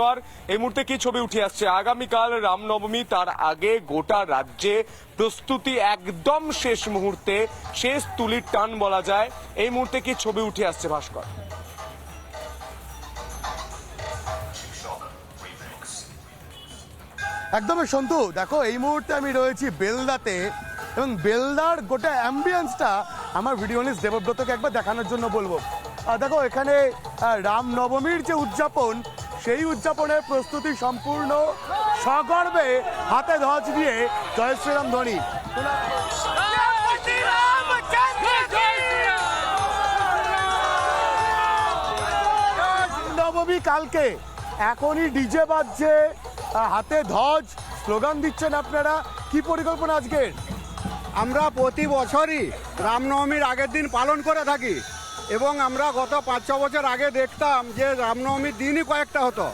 কর। এই মুহূর্তে কি ছবি উঠে আসছে? আগামীকাল রামনবমী, তার আগে গোটা রাজ্যে প্রস্তুতি একদম শেষ মুহূর্তে, শেষ তুলির টান বলা যায়। এই মুহূর্তে কি ছবি উঠে আসছে ভাস্কর? একদমই সন্তু, দেখো, এই মুহূর্তে আমি রয়েছি বেলদাতে এবং বেলদার গোটা অ্যাম্বিয়েন্সটা আমার ভিডিওনিস্ট দেবব্রতকে একবার দেখানোর জন্য বলব। দেখো, এখানে রামনবমীর যে উদযাপন সেই উদযাপনের প্রস্তুতি সম্পূর্ণ সগর্বে হাতে ধ্বজ দিয়ে জয় শ্রীরাম ধ্বনি। নবমী কালকে এখনই ডিজে বাজছে হাতে ধ্বজ, স্লোগান দিচ্ছেন আপনারা। কি পরিকল্পনা আজকের? আমরা প্রতি বছরই রামনবমীর আগের দিন পালন করে থাকি। এবং আমরা গত পাঁচ ছ বছর আগে দেখতাম যে রামনবমীর দিনই কয়েকটা হতো।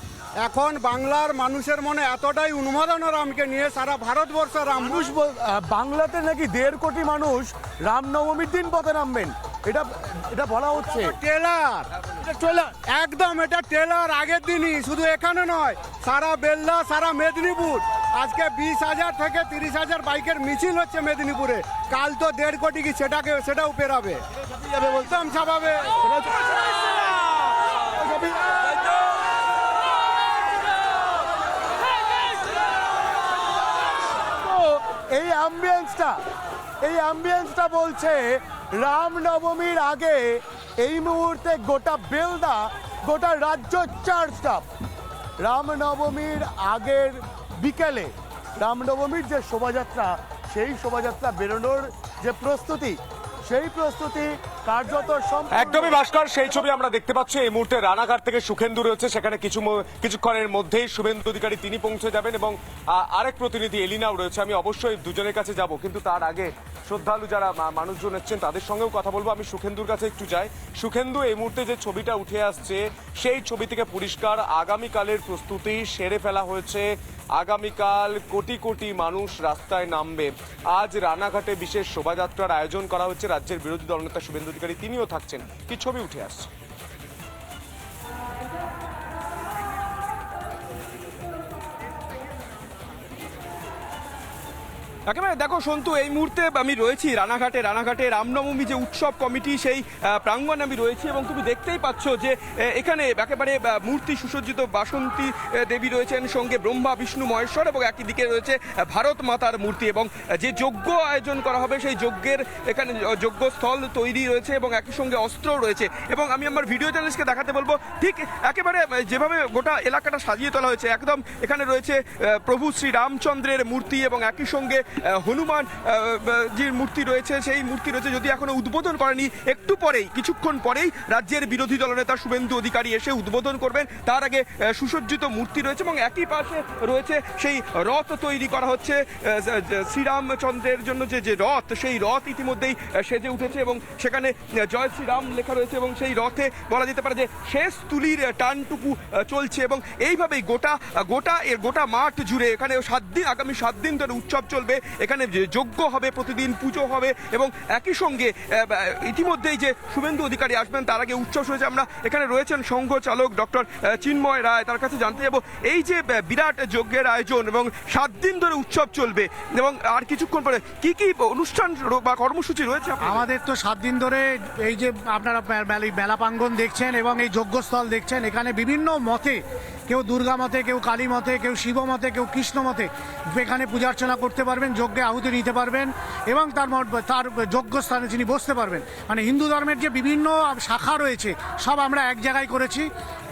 এখন বাংলার মানুষের মনে এতটাই উন্মাদনা রামকে নিয়ে সারা ভারতবর্ষ রাম মানুষ বাংলাতে নাকি দেড় কোটি মানুষ রামনবমীর দিন পথে নামবেন। এটা এটা বলা হচ্ছে। টেলার একদম এটা টেলার আগের দিনই শুধু এখানে নয় সারা বেল্লা সারা মেদিনীপুর। আজকে বিশ হাজার থেকে তিরিশ হাজার বাইকের মিছিল হচ্ছে মেদিনীপুরে। কাল তো দেড় কোটি কি সেটাকে সেটাও পেরাবে। যাবে বলতে? একদম ছাপাবে। এই অ্যাম্বিয়েন্সটা এই অ্যাম্বিয়েন্সটা বলছে রামনবমীর আগে এই মুহূর্তে গোটা বেলদা, গোটা রাজ্য চার্জড আপ রামনবমীর আগের বিকেলে, রামনবমীর যে শোভাযাত্রা, সেই শোভাযাত্রা বেরোনোর যে প্রস্তুতি, সেই প্রস্তুতি কার্যত একদমই ভাস্কর, সেই ছবি আমরা দেখতে পাচ্ছি। এই মুহূর্তে রানাঘাট থেকে সুখেন্দু রয়েছে। সেখানে কিছু কিছুক্ষণের মধ্যেই শুভেন্দু অধিকারী তিনি পৌঁছে যাবেন এবং আরেক প্রতিনিধি এলিনাও রয়েছে। আমি অবশ্যই দুজনের কাছে যাব, কিন্তু তার আগে শ্রদ্ধালু যারা মানুষজন এসছেন, তাদের সঙ্গেও কথা বলব। আমি সুখেন্দুর কাছে একটু যাই। সুখেন্দু, এই মুহূর্তে যে ছবিটা উঠে আসছে, সেই ছবি থেকে পরিষ্কার আগামীকালের প্রস্তুতি সেরে ফেলা হয়েছে। আগামীকাল কোটি কোটি মানুষ রাস্তায় নামবে। আজ রানাঘাটে বিশেষ শোভাযাত্রার আয়োজন করা হচ্ছে। রাজ্যের বিরোধী দলনেতা শুভেন্দু অধিকারী, তিনিও থাকছেন। কি ছবি উঠে আসছে? একেবারে দেখো সন্তু, এই মুহূর্তে আমি রয়েছি রানাঘাটে রানাঘাটে রামনবমী যে উৎসব কমিটি, সেই প্রাঙ্গণে আমি রয়েছি এবং তুমি দেখতেই পাচ্ছ যে এখানে একেবারে মূর্তি সুসজ্জিত বাসন্তী দেবী রয়েছেন, সঙ্গে ব্রহ্মা, বিষ্ণু, মহেশ্বর এবং একই দিকে রয়েছে ভারত মাতার মূর্তি এবং যে যজ্ঞ আয়োজন করা হবে সেই যজ্ঞের এখানে যজ্ঞস্থল তৈরি রয়েছে এবং একই সঙ্গে অস্ত্র রয়েছে এবং আমি আমার ভিডিও চ্যানেলসকে দেখাতে বলব, ঠিক একেবারে যেভাবে গোটা এলাকাটা সাজিয়ে তোলা হয়েছে, একদম এখানে রয়েছে প্রভু শ্রী রামচন্দ্রের মূর্তি এবং একই সঙ্গে হনুমান যে মূর্তি রয়েছে, সেই মূর্তি রয়েছে যদি এখনও উদ্বোধন করেনি, একটু পরেই, কিছুক্ষণ পরেই রাজ্যের বিরোধী দলনেতা শুভেন্দু অধিকারী এসে উদ্বোধন করবেন। তার আগে সুসজ্জিত মূর্তি রয়েছে এবং একই পাশে রয়েছে সেই রথ তৈরি করা হচ্ছে শ্রীরামচন্দ্রের জন্য যে যে রথ, সেই রথ ইতিমধ্যেই সেজে উঠেছে এবং সেখানে জয় শ্রীরাম লেখা রয়েছে এবং সেই রথে বলা যেতে পারে যে, শেষ তুলির টানটুকু চলছে এবং এইভাবেই গোটা গোটা এর গোটা মাঠ জুড়ে এখানে সাত দিন, আগামী সাত দিন ধরে উৎসব চলবে। এখানে যে যজ্ঞ হবে, প্রতিদিন পুজো হবে এবং একই সঙ্গে ইতিমধ্যেই যে শুভেন্দু অধিকারী আসবেন, তার আগে উৎসব হয়েছে। আমরা এখানে রয়েছেন সংঘ চালক ডক্টর চিন্ময় রায়, তার কাছে জানতে যাব। এই যে বিরাট যজ্ঞের আয়োজন এবং সাত দিন ধরে উৎসব চলবে এবং আর কিছুক্ষণ পরে কি কি অনুষ্ঠান বা কর্মসূচি রয়েছে আমাদের তো সাত দিন ধরে এই যে আপনারা মেলা- প্রাঙ্গণ দেখছেন এবং এই যজ্ঞস্থল দেখছেন। এখানে বিভিন্ন মতে কেউ দুর্গা মতে, কেউ কালী মতে, কেউ শিব মতে, কেউ কৃষ্ণ মতে এখানে পূজা অর্চনা করতে পারবেন, যজ্ঞে আহুতি নিতে পারবেন, এবং তার তার তার যজ্ঞস্থানে তিনি বসতে পারবেন। মানে হিন্দু ধর্মের যে বিভিন্ন শাখা রয়েছে, সব আমরা এক জায়গায় করেছি।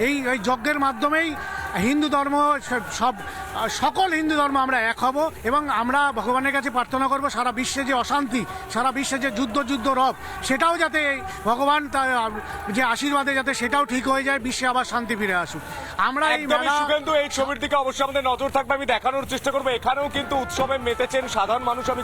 এই এই যজ্ঞের মাধ্যমেই হিন্দু ধর্ম সব- সকল হিন্দু ধর্ম আমরা এক হব এবং আমরা ভগবানের কাছে প্রার্থনা করব সারা বিশ্বে যে অশান্তি সারা বিশ্বে যে যুদ্ধ যুদ্ধ রব সেটাও যাতে ভগবান তার যে আশীর্বাদে যাতে সেটাও ঠিক হয়ে যায় বিশ্বে আবার শান্তি ফিরে আসুক। আমরা এই মেলা এই ছবির দিকে অবশ্যই আমাদের নজর থাকবে। আমি দেখানোর চেষ্টা করব। এখানেও কিন্তু উৎসবে মেতেছেন সাধারণ মানুষ। আমি